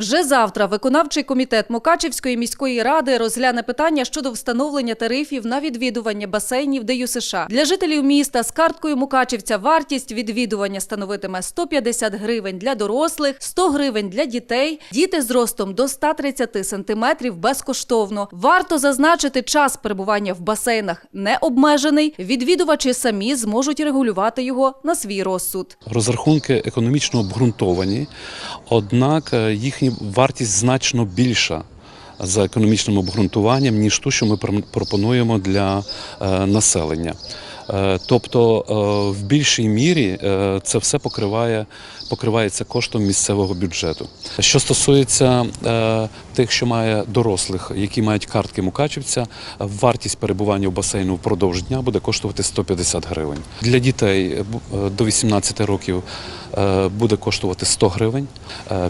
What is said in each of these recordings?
Вже завтра виконавчий комітет Мукачівської міської ради розгляне питання щодо встановлення тарифів на відвідування басейнів ДЮ США. Для жителів міста з карткою Мукачівця вартість відвідування становитиме 150 гривень для дорослих, 100 гривень для дітей. Діти з ростом до 130 сантиметрів безкоштовно. Варто зазначити, час перебування в басейнах не обмежений. Відвідувачі самі зможуть регулювати його на свій розсуд. Розрахунки економічно обґрунтовані, однак е, вартість значно більша за економічним обґрунтуванням, ніж ту, що ми пропонуємо для е, населення. Е, Тобто е, в більшій мірі е, це все покриває, покривається коштом місцевого бюджету. Що стосується тих, що має дорослих, які мають картки Мукачівця, вартість перебування в басейну впродовж дня буде коштувати 150 гривень. Для дітей до 18 років буде коштувати 100 гривень.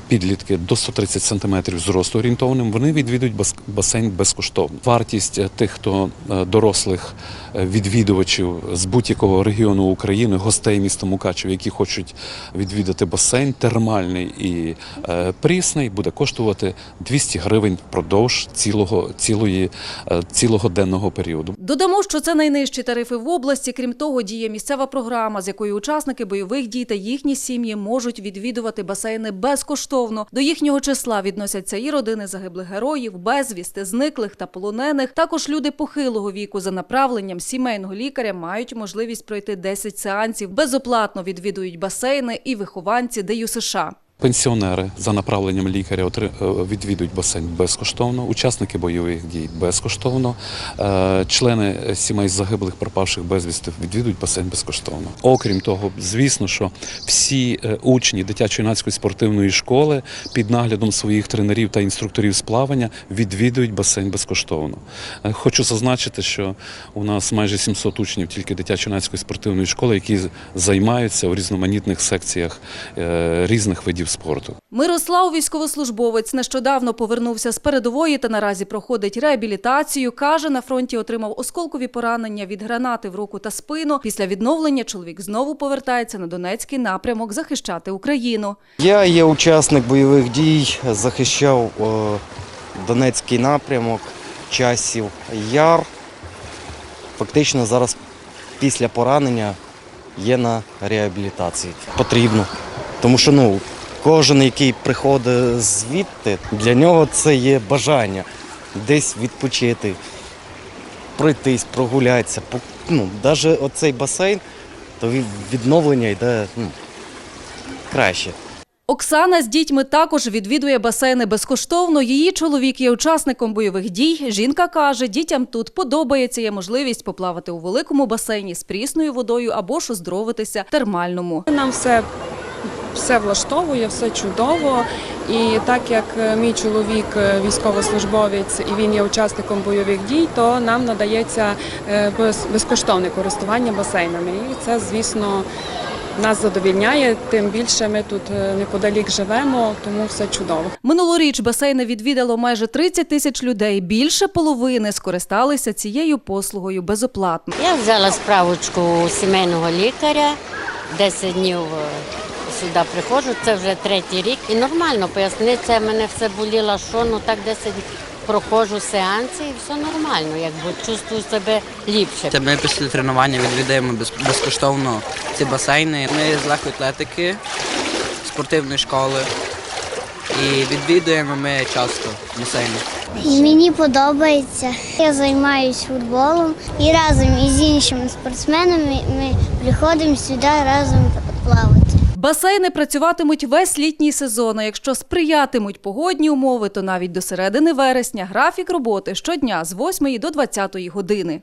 Підлітки до 130 сантиметрів зросту орієнтованим, вони відвідують бас- басейн безкоштовно. Вартість тих, хто дорослих відвідувачів з будь-якого регіону України, гостей міста Мукачев, які хочуть відвідати басейн, термальний і е, прісний, буде коштувати 200 гривень впродовж цілого, цілої, е, цілого денного періоду. Додамо, що це найнижчі тарифи в області. Крім того, діє місцева програма, з якою учасники бойових дій та їхні сім'ї можуть відвідувати басейни безкоштовно. До їхнього числа відносяться і родини загиблих героїв, безвісти, зниклих та полонених. Також люди похилого віку за направленням сімейного лікаря мають можливість пройти 10 сеансів. Безоплатно відвідують басейни і вихованці ДЮ США. Пенсіонери за направленням лікаря е, відвідують басейн безкоштовно, учасники бойових дій безкоштовно, е, члени сімей загиблих, пропавших безвісти відвідують басейн безкоштовно. Окрім того, звісно, що всі е, учні дитячо-юнацької спортивної школи під наглядом своїх тренерів та інструкторів з плавання відвідують басейн безкоштовно. Хочу зазначити, що у нас майже 700 учнів тільки дитячо-юнацької спортивної школи, які займаються у різноманітних секціях різних видів спорту. Мирослав, військовослужбовець, нещодавно повернувся з передової та наразі проходить реабілітацію. Каже, на фронті отримав осколкові поранення від гранати в руку та спину. Після відновлення чоловік знову повертається на Донецький напрямок захищати Україну. Я є учасник бойових дій, захищав е, Донецький напрямок, часів Яр. Фактично зараз після поранення є на реабілітації. Потрібно. Тому що ну, кожен, який приходить звідти, для нього це є бажання десь відпочити, пройтись, прогулятися. Ну, навіть оцей басейн, то відновлення йде ну, краще. Оксана з дітьми також відвідує басейни безкоштовно. Її чоловік є учасником бойових дій. Жінка каже, дітям тут подобається є можливість поплавати у великому басейні з прісною водою або ж оздоровитися термальному. Нам все, все влаштовує, все чудово. І так як е, мій чоловік е, військовослужбовець і він є учасником бойових дій, то нам надається е, без- безкоштовне користування басейнами. І це, звісно, нас задовільняє. Тим більше ми тут неподалік живемо, тому все чудово. Минулоріч басейни відвідало майже 30 тисяч людей. Більше половини скористалися цією послугою безоплатно. Я взяла справочку сімейного лікаря, 10 днів сюди приходжу, це вже третій рік. І нормально, поясниця мене все боліло, що ну так 10 проходжу сеанси і все нормально, якби чувствую себе ліпше. Та Ми після тренування відвідаємо безкоштовно ці басейни. Ми з легкої атлетики, спортивної школи. І відвідуємо ми часто басейни. Мені подобається. Я займаюся футболом і разом із іншими спортсменами ми приходимо сюди разом плавати. Басейни працюватимуть весь літній сезон. а Якщо сприятимуть погодні умови, то навіть до середини вересня графік роботи щодня з 8 до 20 години.